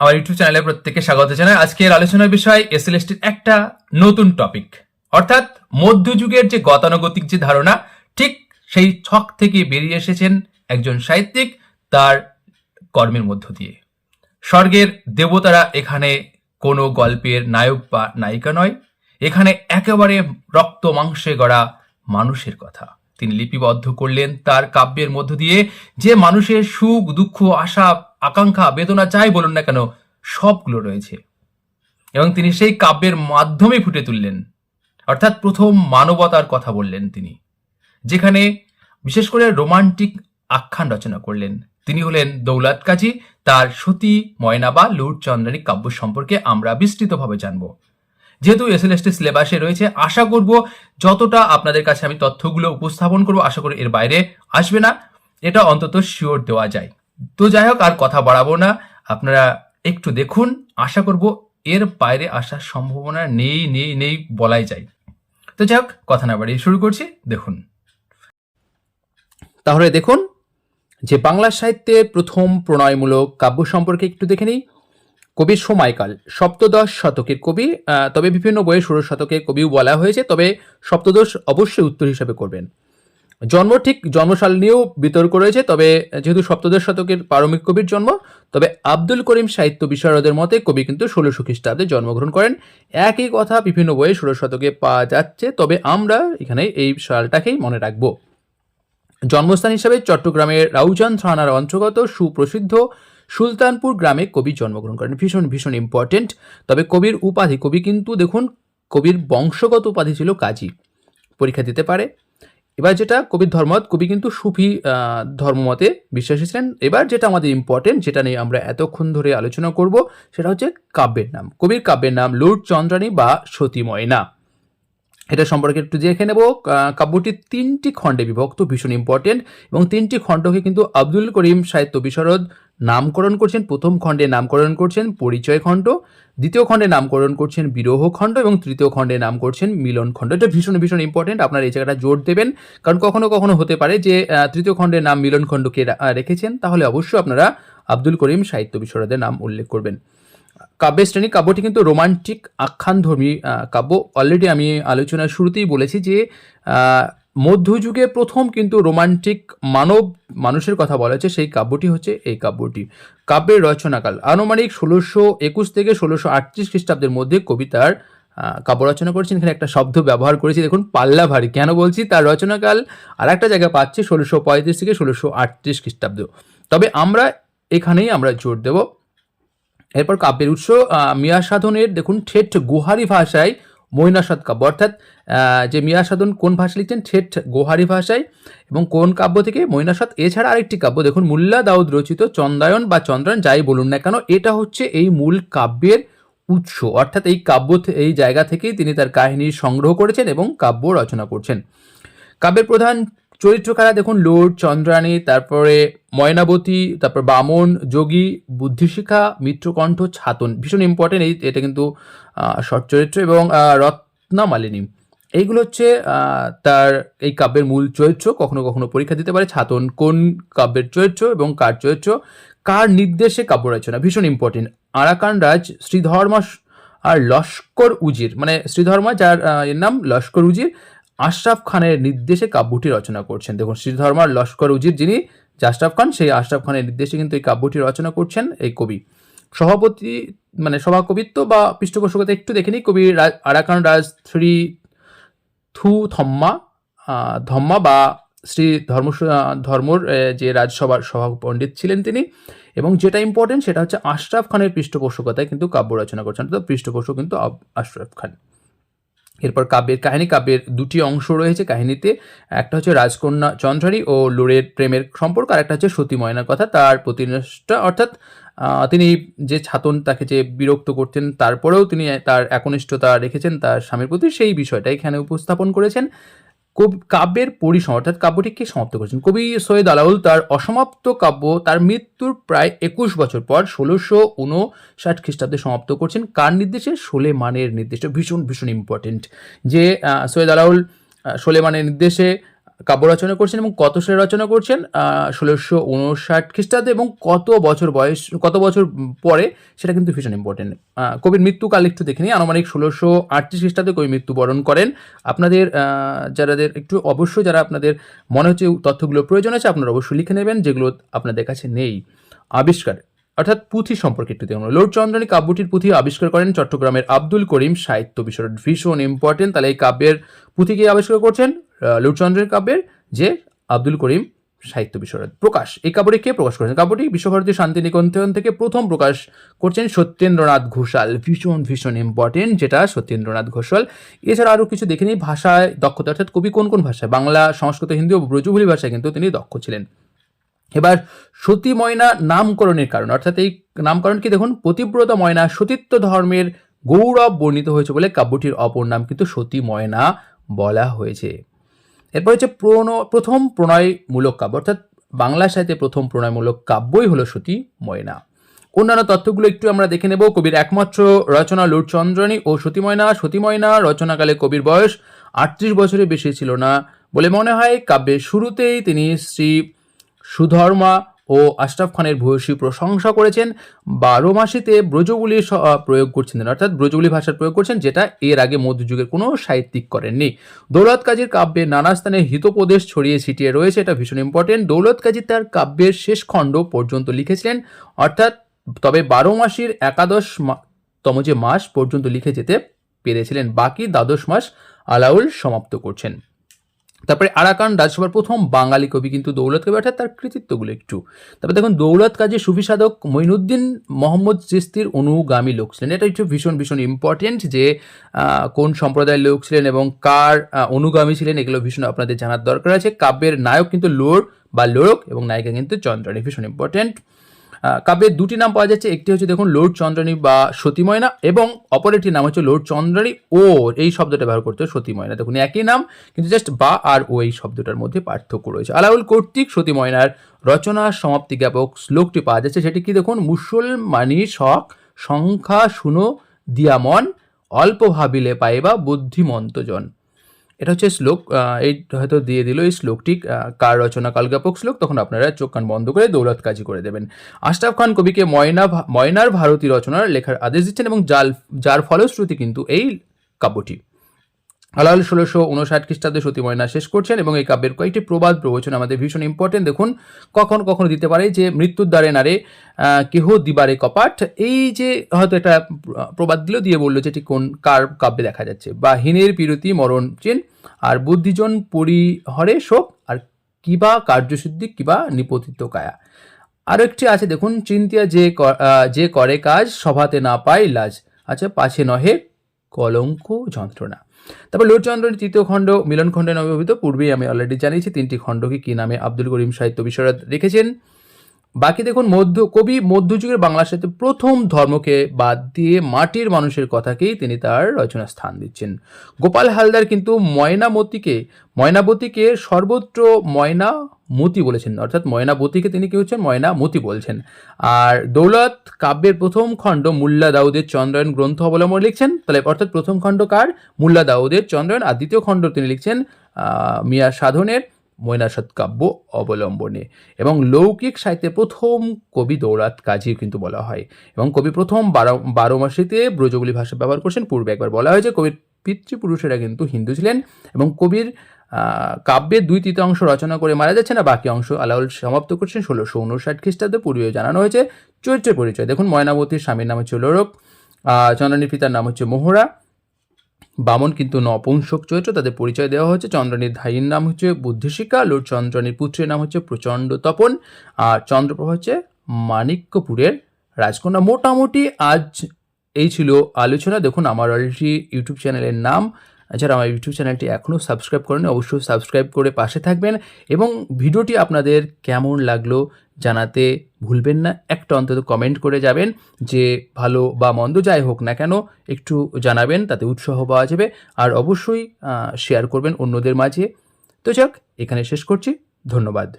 আমার ইউটিউব চ্যানেলে প্রত্যেককে স্বাগত জানাই। আজকের আলোচনার বিষয় এসএলএসটির একটা নতুন টপিক অর্থাৎ মধ্যযুগের যে গতানুগতিক যে ধারণা, ঠিক সেই ছক থেকে বেরিয়ে এসেছেন একজন সাহিত্যিক তার কর্মের মধ্য দিয়ে। স্বর্গের দেবতারা এখানে কোনো গল্পের নায়ক বা নায়িকা নয়, এখানে একেবারে রক্ত মাংসে গড়া মানুষের কথা। তিনি লিপিবদ্ধ করলেন তার কাব্যের মধ্য দিয়ে। যে মানুষের সুখ, দুঃখ, আশা, আকাঙ্ক্ষা, বেদনা যাই বলুন না কেন, সবগুলো রয়েছে। এবং তিনি সেই কাব্যের মাধ্যমে ফুটে তুললেন। অর্থাৎ প্রথম মানবতার কথা বললেন তিনি। যেখানে বিশেষ করে রোমান্টিক আখ্যান রচনা করলেন। তিনি হলেন দৌলাত কাজী। তার সতী ময়না বা লুট চন্দ্রানী কাব্য সম্পর্কে আমরা বিস্তৃতভাবে জানব। যেহেতু এসএলএসটি সিলেবাসে রয়েছে, আশা করব যতটা আপনাদের কাছে আমি তথ্যগুলো উপস্থাপন করব, আশা করি এর বাইরে আসবে না। এটা অন্তত শিওর দেওয়া যায়। তো যাই হোক, আর কথা বাড়াবো না। আপনারা একটু দেখুন, আশা করব এর বাইরে আসার সম্ভাবনা নেই নেই নেই বলাই যায়। তো যাই হোক, কথা না বাড়িয়ে শুরু করছি, দেখুন। তাহলে দেখুন, যে বাংলা সাহিত্যের প্রথম প্রণয়মূলক কাব্য সম্পর্কে একটু দেখে নিই। কবির সময়কাল। সপ্তদশ শতকের কবি তবে বিভিন্ন বইয়ে ষোড়শ শতকের কবিও বলা হয়েছে, তবে সপ্তদশ অবশ্যই উত্তর হিসাবে করবেন। জন্ম ঠিক জন্মসাল নিয়েও বিতর্ক রয়েছে, তবে যেহেতু সপ্তদশ শতকের পারমিক কবির জন্ম, তবে আব্দুল করিম সাহিত্য বিশারদের মতে কবি কিন্তু ষোলোশো খ্রিস্টাব্দে জন্মগ্রহণ করেন। একই কথা বিভিন্ন বইয়ে ষোড়শ শতকে পাওয়া যাচ্ছে, তবে আমরা এখানে এই সালটাকেই মনে রাখব। জন্মস্থান হিসাবে চট্টগ্রামের রাউজান থানার অন্তর্গত সুপ্রসিদ্ধ সুলতানপুর গ্রামে কবি জন্মগ্রহণ করেন। ভীষণ ভীষণ ইম্পর্টেন্ট তবে কবির উপাধি, কবি কিন্তু দেখুন, কবির বংশগত উপাধি ছিল কাজী। পরীক্ষা দিতে পারে। এবার যেটা কবির ধর্মত কবি কিন্তু সুফি ধর্মমতে বিশ্বাসী ছিলেন। এবার যেটা আমাদের ইম্পর্টেন্ট যেটা নিয়ে আমরা এতক্ষণ ধরে আলোচনা করব, সেটা হচ্ছে কাব্যের নাম। কবির কাব্যের নাম লুট চন্দ্রানী বা সতী ময়না এটা সম্পর্কে একটু দেখে নেব। কাব্যটি তিনটি খণ্ডে বিভক্ত, ভীষণ ইম্পর্টেন্ট এবং তিনটি খণ্ডকে কিন্তু আব্দুল করিম সাহিত্য বিশারদ নামকরণ করছেন প্রথম খণ্ডে নামকরণ করছেন পরিচয় খণ্ড, দ্বিতীয় খণ্ডে নামকরণ করছেন বিরহ খণ্ড এবং তৃতীয় খণ্ডে নাম করছেন মিলন খণ্ড। এটা ভীষণ ভীষণ ইম্পর্টেন্ট আপনারা এই জায়গাটা জোর দেবেন। কারণ কখনো কখনো হতে পারে যে তৃতীয় খণ্ডের নাম মিলন খণ্ডকে রেখেছেন, তাহলে অবশ্যই আপনারা আব্দুল করিম সাহিত্য বিশারদের নাম উল্লেখ করবেন। কাব্যের শ্রেণি, কাব্যটি কিন্তু রোমান্টিক, আখ্যানধর্মী কাব্য। অলরেডি আমি আলোচনার শুরুতেই বলেছি যে মধ্যযুগে প্রথম কিন্তু রোমান্টিক মানব মানুষের কথা বলা হচ্ছে সেই কাব্যটি হচ্ছে এই কাব্যটি। কাব্যের রচনাকাল আনুমানিক ষোলোশো একুশ থেকে ষোলোশো আটত্রিশ খ্রিস্টাব্দের মধ্যে কবিতার কাব্য রচনা করেছেন। এখানে একটা শব্দ ব্যবহার করেছি। দেখুন, পাল্লা ভারী। কেন বলছি? তার রচনাকাল আর একটা জায়গায় পাচ্ছি, ষোলোশো পঁয়ত্রিশ থেকে ষোলোশো আটত্রিশ খ্রিস্টাব্দ। তবে আমরা এখানেই আমরা জোর দেব। এরপর কাব্যের উৎস মিয়া সাধনের, দেখুন ঠেট গুহারি ভাষায় মৈনাসাদ কাব্য। অর্থাৎ যে মিয়া সাধন কোন ভাষা লিখছেন ঠেট গোহারি ভাষায় এবং কোন কাব্য থেকে মৈনাসদ এছাড়া আরেকটি কাব্য, দেখুন, মুল্লা দাউদ রচিত চন্দায়ন বা চন্দ্রায়ন, যাই বলুন না কেন, এটা হচ্ছে এই মূল কাব্যের উৎস। অর্থাৎ এই কাব্য এই জায়গা থেকেই তিনি তার কাহিনী সংগ্রহ করেছেন এবং কাব্য রচনা করছেন। কাব্যের প্রধান চরিত্র কারা দেখুন, লোড, চন্দ্রাণী, তারপরে ময়নাবতী, তারপর বামন, যোগী, বুদ্ধিশিখা, মিত্রকণ্ঠ, ছাতন। ভীষণ ইম্পর্টেন্ট এই, এটা কিন্তু শর্ট চরিত্র এবং রত্নামালিনী। এইগুলো হচ্ছে তার এই কাব্যের মূল চরিত্র, কখনো কখনো পরীক্ষা দিতে পারে ছাতন কোন কাব্যের চরিত্র এবং কার চরিত্র, কার নির্দেশে কাব্য রচনা, ভীষণ ইম্পর্টেন্ট আরাকান রাজ, শ্রীধর্মা আর লস্কর উজির মানে শ্রীধর্মা, যার এর নাম লস্কর উজির আশরাফ খানের নির্দেশে কাব্যটি রচনা করছেন। দেখুন, শ্রীধর্মার লস্কর উজির যিনি, যে আশরাফ খান, সেই আশরাফ খানের নির্দেশে কিন্তু এই কাব্যটি রচনা করছেন এই কবি। সভাপতি মানে সভাকবিত্ব বা পৃষ্ঠপোষকতা একটু দেখে নিই। কবি আরাকান রাজ শ্রী থু থম্মা ধম্মা বা শ্রী ধর্ম ধর্মর যে রাজসভার সভা পণ্ডিত ছিলেন তিনি। এবং যেটা ইম্পর্টেন্ট সেটা হচ্ছে আশরাফ খানের পৃষ্ঠপোষকতায় কিন্তু কাব্য রচনা করছেন। তো পৃষ্ঠপোষক কিন্তু আশরাফ খান। এরপর কাব্যের কাহিনী, কাব্যের দুটি অংশ রয়েছে কাহিনীতে। একটা হচ্ছে রাজকন্যা চন্দ্রারী ও লোরের প্রেমের সম্পর্ক আর একটা হচ্ছে সতী ময়নার কথা। তার প্রতিনিষ্ঠা অর্থাৎ তিনি যে ছাতন তাকে যে বিরক্ত করতেন, তারপরেও তিনি তার একনিষ্ঠতা রেখেছেন তার স্বামীর প্রতি, সেই বিষয়টা এখানে উপস্থাপন করেছেন। কাব্যের পরিসম অর্থাৎ কাব্যটিকে সমাপ্ত করেছেন? কবি সৈয়দ আলাউল তার অসমাপ্ত কাব্য তার মৃত্যুর প্রায় একুশ বছর পর ষোলোশো উনষাট খ্রিস্টাব্দে সমাপ্ত করছেন। কার নির্দেশে? সোলেমানের নির্দেশ। ভীষণ ভীষণ ইম্পর্টেন্ট যে সৈয়দ আলাউল সোলেমানের নির্দেশে কাব্য রচনা করছেন এবং কত সালে রচনা করছেন? ষোলোশো উনষাট খ্রিস্টাব্দে এবং কত বছর বয়স, কত বছর পরে সেটা কিন্তু ভীষণ ইম্পর্টেন্ট কবির মৃত্যুকাল একটু দেখে নিই। আনুমানিক ষোলোশো আটত্রিশ খ্রিস্টাব্দে কবি মৃত্যুবরণ করেন। আপনাদের যারাদের একটু অবশ্যই যারা আপনাদের মনে হচ্ছে তথ্যগুলো প্রয়োজন আছে, আপনারা অবশ্যই লিখে নেবেন, যেগুলো আপনাদের কাছে নেই। আবিষ্কার, অর্থাৎ পুঁথি সম্পর্কে একটু লোড চন্দ্রনী কাব্যটির পুঁথি আবিষ্কার করেন চট্টগ্রামের আব্দুল করিম সাহিত্য বিষয় ভীষণ ইম্পর্টেন্ট তাহলে এই কাব্যের পুঁথিকে আবিষ্কার করছেন? লোডচন্দ্রের কাব্যের যে আব্দুল করিম সাহিত্য বিশরদ প্রকাশ, এই কাব্যটি কে প্রকাশ করেছেন? কাব্যটি বিশ্বভারতী শান্তিনিকেতন থেকে প্রথম প্রকাশ করছেন সত্যেন্দ্রনাথ ঘোষাল। ভীষণ ভীষণ ইম্পর্টেন্ট যেটা সত্যেন্দ্রনাথ ঘোষাল। এছাড়া আরও কিছু দেখে নিই ভাষায় দক্ষতা অর্থাৎ কবি কোন কোন ভাষায়? বাংলা, সংস্কৃত, হিন্দি ও ব্রজভুলি ভাষায় কিন্তু তিনি দক্ষ ছিলেন। এবার সতী ময়না নামকরণের কারণ, অর্থাৎ এই নামকরণ কি দেখুন? পতিব্রত ময়না সতীত্ব ধর্মের গৌরব বর্ণিত হয়েছে বলে কাব্যটির অপর নাম কিন্তু সতী ময়না বলা হয়েছে। এরপর হচ্ছে প্রণ, প্রথম প্রণয়মূলক কাব্য, অর্থাৎ বাংলা সাহিত্যে প্রথম প্রণয়মূলক কাব্যই হলো সতী ময়না। অন্যান্য তথ্যগুলো একটু আমরা দেখে নেব। কবির একমাত্র রচনা লোটচন্দ্রণী ও সতীনা সতী ময়না রচনাকালে কবির বয়স আটত্রিশ বছরের বেশি ছিল না বলে মনে হয় কাব্যের শুরুতেই তিনি শ্রী সুধর্মা ও আশরাফ খানের ভূয়সী প্রশংসা করেছেন। বারো মাসিতে ব্রজগুলির প্রয়োগ করছেন অর্থাৎ ব্রজগুলি ভাষার প্রয়োগ করছেন, যেটা এর আগে মধ্যযুগের কোনো সাহিত্যিক করেননি। দৌলত কাজীর কাব্যে নানা স্থানে হিতোপদেশ ছড়িয়ে ছিটিয়ে রয়েছে, এটা ভীষণ ইম্পর্টেন্ট দৌলত কাজী তার কাব্যের শেষ খণ্ড পর্যন্ত লিখেছিলেন, অর্থাৎ তবে বারো মাসির একাদশ তম যে মাস পর্যন্ত লিখে যেতে পেরেছিলেন। বাকি দ্বাদশ মাস আলাউল সমাপ্ত করছেন। তারপরে আরাকান রাজসভার প্রথম বাঙালি কবি কিন্তু দৌলত কবি অর্থাৎ তার কৃতিত্বগুলো একটু। তারপরে দেখুন, দৌলত কাজী সুফি সাধক মঈনুদ্দিন মোহাম্মদ চিস্তির অনুগামী লোক ছিলেন। এটা একটু ভীষণ ভীষণ ইম্পর্টেন্ট যে কোন সম্প্রদায়ের লোক ছিলেন এবং কার অনুগামী ছিলেন এগুলো ভীষণ আপনাদের জানার দরকার আছে। কাব্যের নায়ক কিন্তু লোর বা লোরক এবং নায়িকা কিন্তু চন্দ্রাণী ভীষণ ইম্পর্টেন্ট কাব্যের দুটি নাম পাওয়া যাচ্ছে। একটি হচ্ছে দেখুন, লোড চন্দ্রাণী বা সতীময়না এবং অপর একটি নাম হচ্ছে লোড চন্দ্রাণী ও এই শব্দটা ব্যবহার করতে সতীময়না। দেখুন, একই নাম, কিন্তু জাস্ট বা আর ও এই শব্দটার মধ্যে পার্থক্য রয়েছে। আলাউল কর্তৃক সতীময়নার রচনা সমাপ্তি জ্ঞাপক শ্লোকটি পাওয়া যাচ্ছে। সেটি কি দেখুন, মুসলমানি শখ সংখ্যা শুনো, দিয়ামন, অল্প ভাবিলে পাইবা বুদ্ধিমন্তজন। এটা হচ্ছে শ্লোক এই হয়তো দিয়ে দিল এই শ্লোকটি কার রচনা কালজ্ঞাপক শ্লোক, তখন আপনারা চোখ কান বন্ধ করে দৌলত কাজী করে দেবেন। আশরাফ খান কবিকে ময়না ময়নার ভারতী রচনার লেখার আদেশ দিচ্ছেন এবং যার যার ফলশ্রুতি কিন্তু এই কাব্যটি। আলাল ষোলোশো উনষাট খ্রিস্টাব্দে সতী ময়না শেষ করছেন এবং এই কাব্যের কয়েকটি প্রবাদ প্রবচন আমাদের ভীষণ ইম্পর্টেন্ট দেখুন, কখন কখনো দিতে পারে যে মৃত্যুর দ্বারে নারে কেহ দিবারে কপাট। এই যে হয়তো একটা প্রবাদ দিল দিয়ে বলল যে এটি কোন কার কাব্যে দেখা যাচ্ছে। বা হীনের পিরতি মরণ চেন, আর বুদ্ধিজন পরিহরে শোক, আর কিবা কার্যসিদ্ধি, কিবা নিপতিত কায়া। আরও একটি আছে, দেখুন, চিন্তিয়া যে যে করে কাজ, সভাতে না পায় লাজ। আচ্ছা পাছে নহে কলঙ্ক যন্ত্রণা। তারপর লোটচন্দ্রের তৃতীয় খণ্ড, মিলন খণ্ডে নামে অভিহিত পূর্বেই আমি অলরেডি জানিয়েছি তিনটি খণ্ডকে কী নামে আব্দুল করিম সাহিত্য বিশ্বরাত রেখেছেন। বাকি দেখুন, মধ্য, কবি মধ্যযুগের বাংলা সাহিত্যে প্রথম ধর্মকে বাদ দিয়ে মাটির মানুষের কথাকেই তিনি তার রচনা স্থান দিচ্ছেন। গোপাল হালদার কিন্তু ময়নামতিকে, ময়নাবতীকে সর্বত্র ময়না মতি বলেছেন। অর্থাৎ ময়নাবতীকে তিনি কি হচ্ছেন? ময়না মতি বলছেন। আর দৌলত কাব্যের প্রথম খণ্ড মুল্লা দাউদের চন্দ্রায়ন গ্রন্থ অবলম্বন লিখছেন। তাহলে অর্থাৎ প্রথম খণ্ড কার? মুল্লা দাউদের চন্দ্রায়ন আর দ্বিতীয় খণ্ড তিনি লিখছেন মিয়া সাধনের। মৈনাসৎ কাব্য অবলম্বনে এবং লৌকিক সাহিত্যে প্রথম কবি দৌড়াত কাজী কিন্তু বলা হয়। এবং কবি প্রথম বারো বারো মাসিতে ব্রজগুলি ভাষা ব্যবহার করছেন। পূর্বে একবার বলা হয়েছে কবির পিতৃপুরুষেরা কিন্তু হিন্দু ছিলেন এবং কবির কাব্যের দুই তৃতীয়াংশ রচনা করে মারা যাচ্ছে না বাকি অংশ আলাউল সমাপ্ত করছেন ষোলোশো উনষাট খ্রিস্টাব্দে। পূর্বে জানানো হয়েছে চরিত্রের পরিচয়। দেখুন ময়নাবতীর স্বামীর নাম হচ্ছে লোরক চন্দ্রানীর পিতার নাম হচ্ছে মোহরা। বামন কিন্তু নপুংসক চরিত্র তাদের পরিচয় দেওয়া হয়েছে। চন্দ্রানীর ধাইয়ের নাম হচ্ছে বুদ্ধিশিকা লোড চন্দ্রানীর পুত্রের নাম হচ্ছে প্রচণ্ড তপন। আর চন্দ্রপ্রভা হচ্ছে মানিক্যপুরের রাজকন্যা। মোটামুটি আজ এই ছিল আলোচনা। দেখুন আমার অলরেডি ইউটিউব চ্যানেলের নাম। এছাড়া আমার ইউটিউব চ্যানেলটি এখনও সাবস্ক্রাইব করেন অবশ্যই সাবস্ক্রাইব করে পাশে থাকবেন এবং ভিডিওটি আপনাদের কেমন লাগল জানাতে ভুলবেন না। একটা অন্তত কমেন্ট করে যাবেন যে ভালো বা মন্দ যাই হোক না কেন একটু জানাবেন, তাতে উৎসাহ পাওয়া যাবে আর অবশ্যই শেয়ার করবেন অন্যদের মাঝে। তো যাক, এখানে শেষ করছি। ধন্যবাদ।